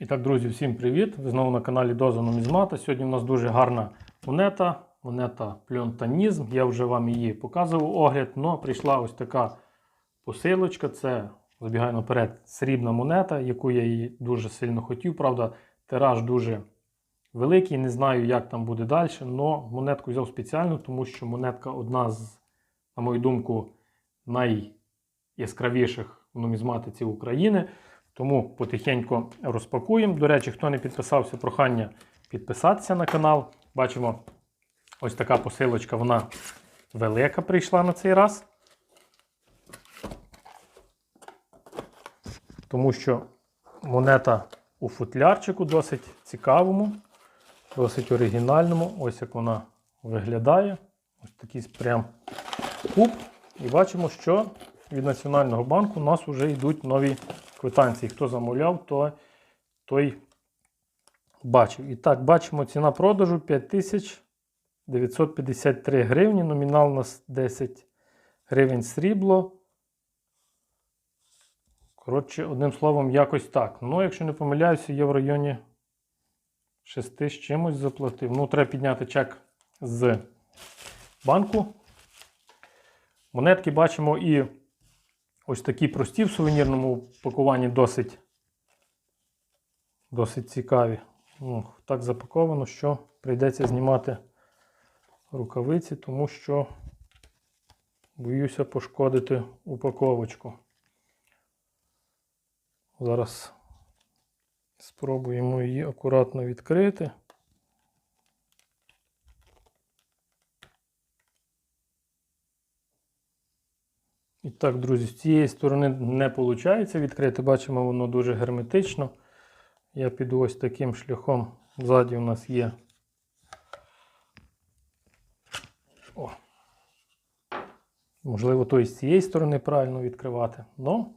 І так, друзі, всім привіт! Ви знову на каналі Доза Нумізмата. Сьогодні у нас дуже гарна монета, монета Пльонтанізм. Я вже вам її показував огляд, але прийшла ось така посилочка. Це, забігаю наперед, срібна монета, яку я її дуже сильно хотів. Правда, тираж дуже великий, не знаю, як там буде далі. але монетку взяв спеціально, тому що монетка одна з, на мою думку, найяскравіших в нумізматиці України. Тому потихеньку розпакуємо. До речі, хто не підписався, прохання підписатися на канал. Бачимо, ось така посилочка, вона велика прийшла на цей раз. Тому що монета у футлярчику досить цікавому, досить оригінальному. Ось як вона виглядає. Ось такий прям куб. І бачимо, що від Національного банку у нас вже йдуть нові квитанції. Хто замовляв, то, той бачив. І так, бачимо, ціна продажу 5953 гривні. Номінал у нас 10 гривень срібло. Коротше, одним словом, якось так. Ну, якщо не помиляюся, я в районі 6 з чимось заплатив. Ну, треба підняти чек з банку. Монетки бачимо і ось такі прості в сувенірному пакуванні досить досить цікаві. Ну, так запаковано, що прийдеться знімати рукавиці, тому що боюся пошкодити упаковочку. Зараз спробуємо її акуратно відкрити. І так, друзі, з цієї сторони не виходить відкрити. Бачимо, воно дуже герметично. Я піду ось таким шляхом. Ззаді у нас є. О. Можливо, то і з цієї сторони правильно відкривати. Но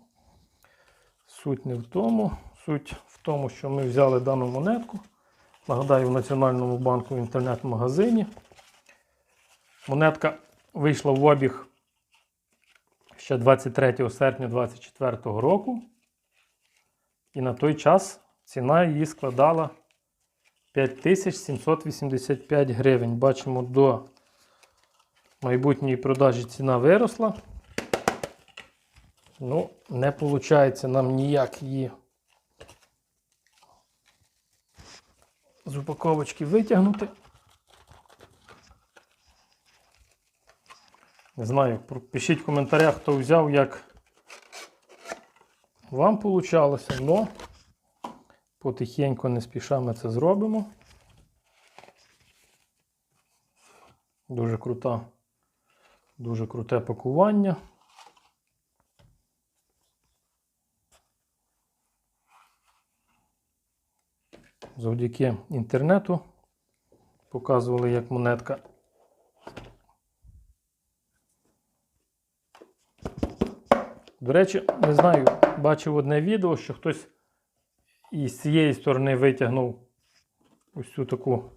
суть не в тому. Суть в тому, що ми взяли дану монетку. Нагадаю, в Національному банку інтернет-магазині. Монетка вийшла в обіг ще 23 серпня 2024 року. І на той час ціна її складала 5785 гривень. Бачимо, до майбутньої продажі ціна виросла. Ну, не виходить нам ніяк її з упаковочки витягнути. Не знаю, пишіть в коментарях, хто взяв, як вам вийшло, але потихеньку не спіша ми це зробимо. Дуже крута, дуже круте пакування. Завдяки інтернету показували, як монетка До речі, не знаю, бачив одне відео, що хтось із цієї сторони витягнув ось цю таку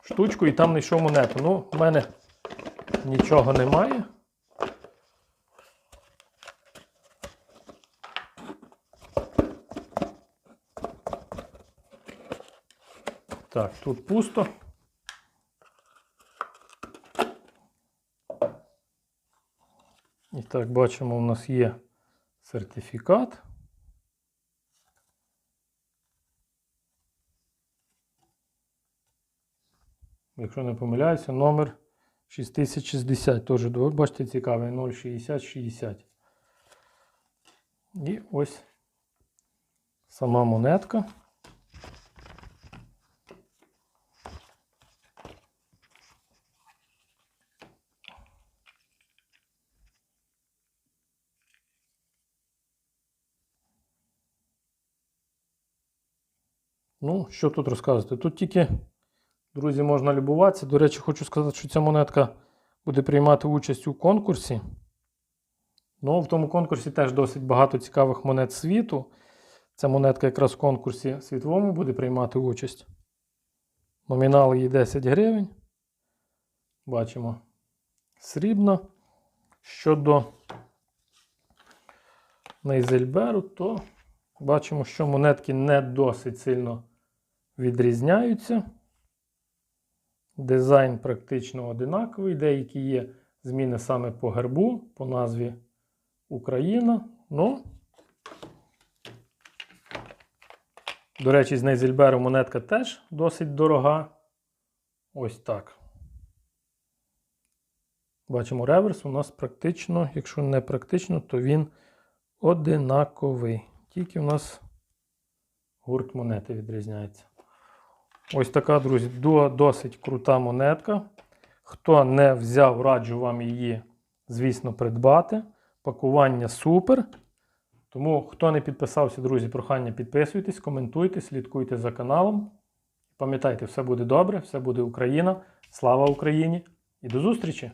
штучку і там знайшов монету. Ну, в мене нічого немає. Так, тут пусто. І так, бачимо, у нас є сертифікат. Якщо не помиляюся, номер 6060. Теж, бачите, цікавий 06060. І ось сама монетка. Ну, що тут розказувати? Тут тільки, друзі, можна любуватися. До речі, хочу сказати, що ця монетка буде приймати участь у конкурсі. Ну, в тому конкурсі теж досить багато цікавих монет світу. Ця монетка якраз в конкурсі світовому буде приймати участь. Номінал її 10 гривень. Бачимо срібно. Щодо Нейзельберу, то Бачимо, що монетки не досить сильно відрізняються. Дизайн практично одинаковий. Деякі є зміни саме по гербу, по назві Україна. Ну, до речі, з Нейзельберу монетка теж досить дорога. Ось так. Бачимо реверс. У нас практично, якщо не практично, то він одинаковий. Тільки у нас гурт монети відрізняється. Ось така, друзі, досить крута монетка. Хто не взяв, раджу вам її, звісно, придбати. Пакування супер. Тому, хто не підписався, друзі, прохання підписуйтесь, коментуйте, слідкуйте за каналом. Пам'ятайте, все буде добре, все буде Україна. Слава Україні і до зустрічі!